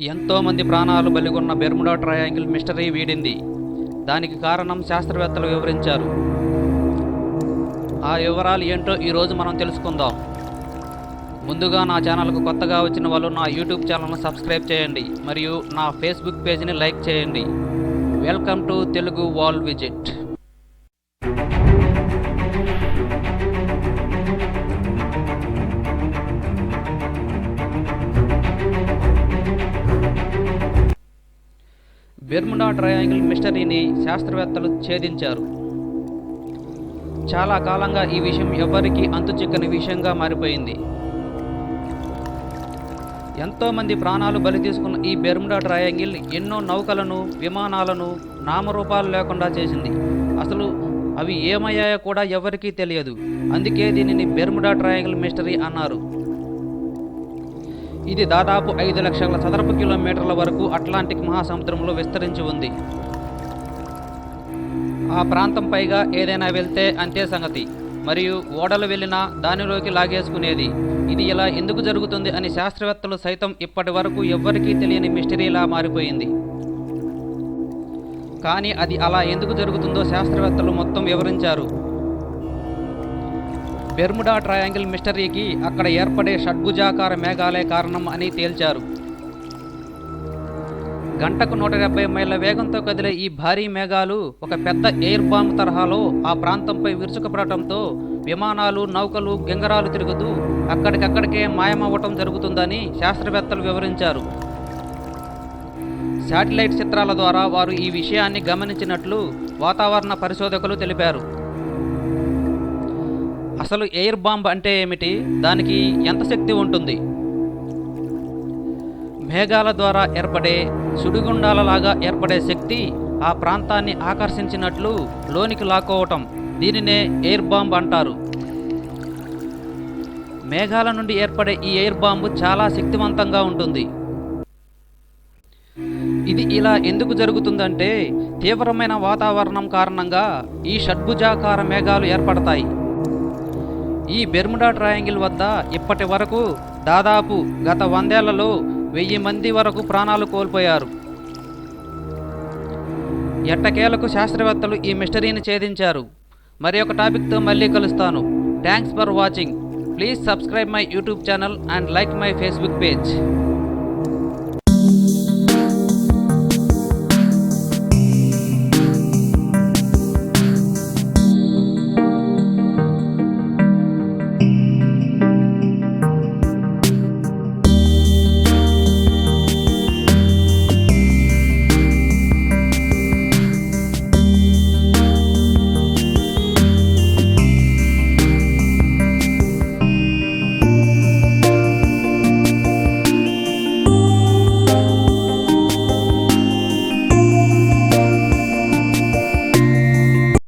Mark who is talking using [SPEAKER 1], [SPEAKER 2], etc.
[SPEAKER 1] ఎంతోమంది ప్రాణాలు బలిగొన్న బెర్ముడా ట్రయాంగిల్ మిస్టరీ వీడింది. దానికి కారణం శాస్త్రవేత్తలు వివరించారు. ఆ వివరాలు ఏంటో ఈరోజు మనం తెలుసుకుందాం. ముందుగా నా ఛానల్కు కొత్తగా వచ్చిన వాళ్ళు నా యూట్యూబ్ ఛానల్ను సబ్స్క్రైబ్ చేయండి మరియు నా ఫేస్బుక్ పేజ్ని లైక్ చేయండి. Welcome to Telugu wall visit. Bermuda triangle మిస్టరీని శాస్త్రవేత్తలు ఛేదించారు. చాలా కాలంగా ఈ విషయం ఎవ్వరికీ అంతుచిక్కని విషయంగా మారిపోయింది. ఎంతోమంది ప్రాణాలు బలి తీసుకున్న ఈ బెర్ముడా ట్రయాంగిల్ ఎన్నో నౌకలను విమానాలను నామరూపాలు లేకుండా చేసింది. అసలు అవి ఏమయ్యాయో కూడా ఎవరికీ తెలియదు. అందుకే దీనిని బెర్ముడా ట్రయాంగిల్ మిస్టరీ అన్నారు. ఇది దాదాపు ఐదు లక్షల చదరపు కిలోమీటర్ల వరకు అట్లాంటిక్ మహాసముద్రంలో విస్తరించి ఉంది. ఆ ప్రాంతం పైగా ఏదైనా వెళ్తే అంతే సంగతి. మరియు ఓడలు వెళ్ళినా దానిలోకి లాగేసుకునేది. ఇది ఇలా ఎందుకు జరుగుతుంది అని శాస్త్రవేత్తలు సైతం ఇప్పటి వరకు ఎవ్వరికీ తెలియని మిస్టరీలా మారిపోయింది. కానీ అది అలా ఎందుకు జరుగుతుందో శాస్త్రవేత్తలు మొత్తం వివరించారు. బెర్ముడా ట్రయాంగిల్ మిస్టరీకి అక్కడ ఏర్పడే షడ్భుజాకార మేఘాలే కారణం అని తేల్చారు. గంటకు నూట డెబ్బై మైళ్ళ వేగంతో కదిలే ఈ భారీ మేఘాలు ఒక పెద్ద ఎయిర్ బాంబ్ తరహాలో ఆ ప్రాంతంపై విరుచుకుపడటంతో విమానాలు నౌకలు గింగరాలు తిరుగుతూ అక్కడికక్కడికే మాయమవ్వటం జరుగుతుందని శాస్త్రవేత్తలు వివరించారు. శాటిలైట్ చిత్రాల ద్వారా వారు ఈ విషయాన్ని గమనించినట్లు వాతావరణ పరిశోధకులు తెలిపారు. అసలు ఎయిర్ బాంబ్ అంటే ఏమిటి? దానికి ఎంత శక్తి ఉంటుంది? మేఘాల ద్వారా ఏర్పడే సుడిగుండాలలాగా ఏర్పడే శక్తి ఆ ప్రాంతాన్ని ఆకర్షించినట్లు లోనికి లాక్కోవటం. దీనినే ఎయిర్ బాంబ్ అంటారు. మేఘాల నుండి ఏర్పడే ఈ ఎయిర్ బాంబు చాలా శక్తివంతంగా ఉంటుంది. ఇది ఇలా ఎందుకు జరుగుతుందంటే తీవ్రమైన వాతావరణం కారణంగా ఈ షడ్భుజాకార మేఘాలు ఏర్పడతాయి. ఈ బెర్ముడా ట్రయాంగిల్ వద్ద ఇప్పటి వరకు దాదాపు గత వందేళ్ళలో వెయ్యి మంది వరకు ప్రాణాలు కోల్పోయారు. ఎట్టకేలకు శాస్త్రవేత్తలు ఈ మిస్టరీని ఛేదించారు. మరి ఒక టాపిక్తో మళ్ళీ కలుస్తాను. Thanks for watching. Please subscribe my YouTube channel and like my Facebook page.